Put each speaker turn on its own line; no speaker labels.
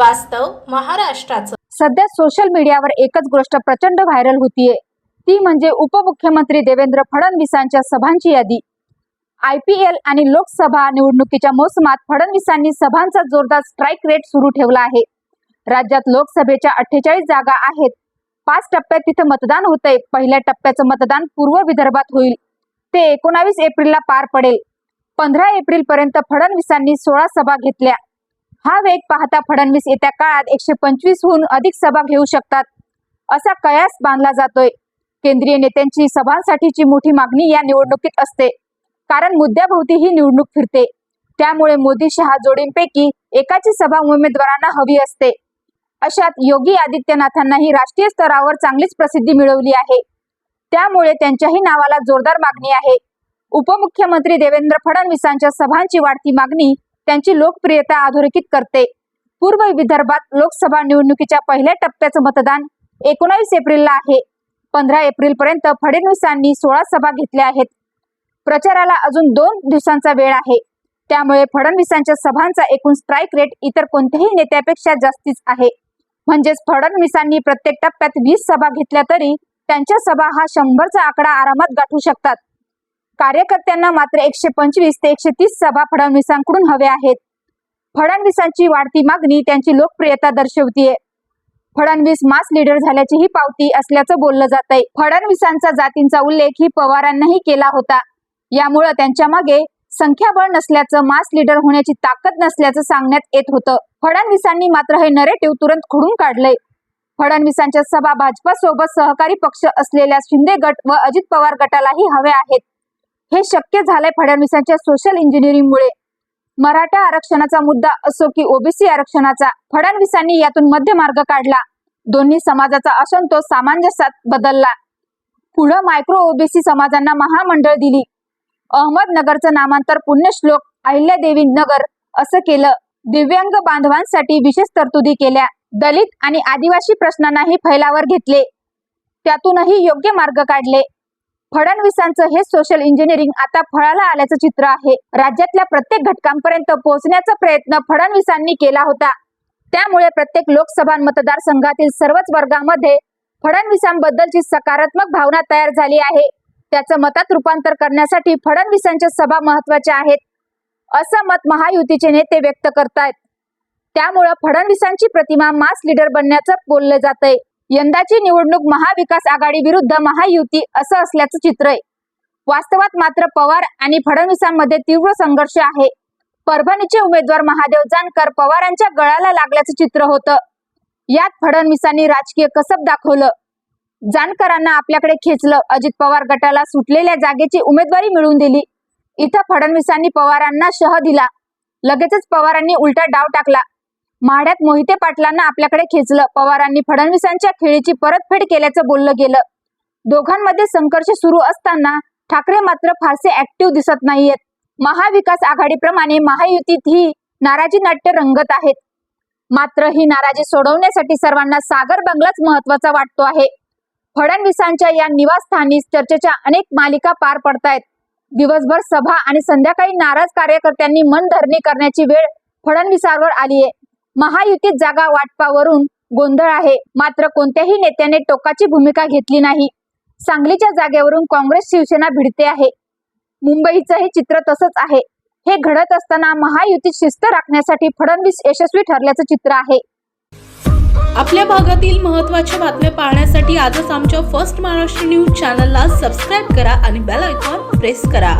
वास्तव महाराष्ट्राचं.
सध्या सोशल मीडियावर एकच गोष्ट प्रचंड व्हायरल होतीये. ती म्हणजे उपमुख्यमंत्री देवेंद्र फडणवीसांच्या सभांची यादी. आय पी एल आणि लोकसभा निवडणुकीच्या मोसमात फडणवीसांनी सभांचा जोरदार स्ट्राईक रेट सुरू ठेवला आहे. राज्यात लोकसभेच्या अठ्ठेचाळीस जागा आहेत. पाच टप्प्यात तिथं मतदान होतंय. पहिल्या टप्प्याचं मतदान पूर्व विदर्भात होईल. ते एकोणावीस एप्रिलला पार पडेल. पंधरा एप्रिल पर्यंत फडणवीसांनी सोळा सभा घेतल्या. हा वेग पाहता फडणवीस येत्या काळात एकशे पंचवीसहून अधिक सभा घेऊ शकतात असा कयास बांधला जातोय. केंद्रीय नेत्यांची सभांसाठीची मोठी मागणी या निवडणुकीत असते कारण मुद्द्याभोवती ही निवडणूक फिरते. त्यामुळे मोदी शहा जोडींपैकी एकाची सभा उमेदवारांना हवी असते. अशात योगी आदित्यनाथांनाही राष्ट्रीय स्तरावर चांगलीच प्रसिद्धी मिळवली आहे. त्यामुळे त्यांच्याही नावाला जोरदार मागणी आहे. उपमुख्यमंत्री देवेंद्र फडणवीसांच्या सभांची वाढती मागणी त्यांची लोकप्रियता अधोरेखित करते. पूर्व विदर्भात लोकसभा निवडणुकीच्या पहिल्या टप्प्याचं मतदान एकोणावीस एप्रिलला आहे. पंधरा एप्रिल पर्यंत फडणवीसांनी सोळा सभा घेतल्या आहेत. प्रचाराला अजून दोन दिवसांचा वेळ आहे. त्यामुळे फडणवीसांच्या सभांचा एकूण स्ट्राईक रेट इतर कोणत्याही नेत्यापेक्षा जास्तीच आहे. म्हणजेच फडणवीसांनी प्रत्येक टप्प्यात वीस सभा घेतल्या तरी त्यांच्या सभा हा शंभरचा आकडा आरामात गाठू शकतात. कार्यकर्त्यांना मात्र एकशे पंचवीस ते एकशे तीस सभा फडणवीसांकडून हव्या आहेत. फडणवीसांची वाढती मागणी त्यांची लोकप्रियता दर्शवतीये. फडणवीस मास लीडर झाल्याची ही पावती असल्याचं बोललं जात आहे फडणवीसांचा जातींचा उल्लेख ही पवारांनाही केला होता. यामुळं त्यांच्या मागे संख्याबळ नसल्याचं मास लीडर होण्याची ताकद नसल्याचं सांगण्यात येत होतं. फडणवीसांनी मात्र हे नरेटिव्ह तुरंत खोडून काढलंय. फडणवीसांच्या सभा भाजपा सोबत सहकारी पक्ष असलेल्या शिंदे गट व अजित पवार गटालाही हव्या आहेत. हे शक्य झालंय फडणवीसांच्या सोशल इंजिनिअरिंगमुळे मराठा आरक्षणाचा मुद्दा असो की ओबीसी आरक्षणाचा फडणवीसांनी यातून मध्य मार्ग काढला. दोन्ही समाजाचा असंतोष सामंजस्यात बदलला. पुढं मायक्रो ओबीसी समाजांना महामंडळ दिली. अहमदनगरचं नामांतर पुण्यश्लोक अहिल्यादेवी नगर असं केलं. दिव्यांग बांधवांसाठी विशेष तरतुदी केल्या. दलित आणि आदिवासी प्रश्नांनाही फैलावर घेतले. त्यातूनही योग्य मार्ग काढले. फडणवीसांचं हे सोशल इंजिनिअरिंग आता फळाला आल्याचं चित्र आहे. राज्यातल्या प्रत्येक घटकांपर्यंत पोहोचण्याचा प्रयत्न फडणवीसांनी केला होता. त्यामुळे प्रत्येक लोकसभा मतदारसंघातील सर्वच वर्गामध्ये फडणवीसांबद्दलची सकारात्मक भावना तयार झाली आहे. त्याचं मतात रूपांतर करण्यासाठी फडणवीसांच्या सभा महत्त्वाच्या आहेत. असं मत महायुतीचे नेते व्यक्त करतायत. त्यामुळं फडणवीसांची प्रतिमा मास लीडर बनण्याचं बोललं जातंय. यंदाची निवडणूक महाविकास आघाडी विरुद्ध महायुती असं असल्याचं चित्र आहे. वास्तवात मात्र पवार आणि फडणवीसांमध्ये तीव्र संघर्ष आहे. परभणीचे उमेदवार महादेव जानकर पवारांच्या गळाला लागल्याचं चित्र होतं. यात फडणवीसांनी राजकीय कसब दाखवलं. जानकरांना आपल्याकडे खेचलं. अजित पवार गटाला सुटलेल्या जागेची उमेदवारी मिळवून दिली. इथं फडणवीसांनी पवारांना शह दिला. लगेचच पवारांनी उलटा डाव टाकला. माड्यात मोहिते पाटलांना आपल्याकडे खेचलं. पवारांनी फडणवीसांच्या खेळीची परतफेड केल्याचं बोललं गेलं. दोघांमध्ये संघर्ष सुरू असताना ठाकरे मात्र फारसे ऍक्टिव्ह दिसत नाहीयेत. महाविकास आघाडीप्रमाणे महायुतीत ही नाराजी नाट्य रंगत आहेत. मात्र ही नाराजी सोडवण्यासाठी सर्वांना सागर बंगलाच महत्त्वाचा वाटतो आहे. फडणवीसांच्या या निवासस्थानी चर्चेच्या अनेक मालिका पार पडतायत. दिवसभर सभा आणि संध्याकाळी नाराज कार्यकर्त्यांनी मनधरणी करण्याची वेळ फडणवीसांवर आलीये. महायुतीत जागा वाटपावरून गोंधळ आहे. मात्र कोणत्याही नेत्याने टोकाची भूमिका घेतली नाही. सांगलीच्या जागेवरून काँग्रेस शिवसेना भिडते आहे. मुंबईचं हे चित्र तसंच आहे. हे घडत असताना महायुतीत शिस्त राखण्यासाठी फडणवीस यशस्वी ठरल्याचं चित्र आहे.
आपल्या भागातील महत्त्वाच्या बातम्या पाहण्यासाठी आजच आमच्या फर्स्ट महाराष्ट्र न्यूज चॅनलला सबस्क्राईब करा आणि बेल आयकॉन प्रेस करा.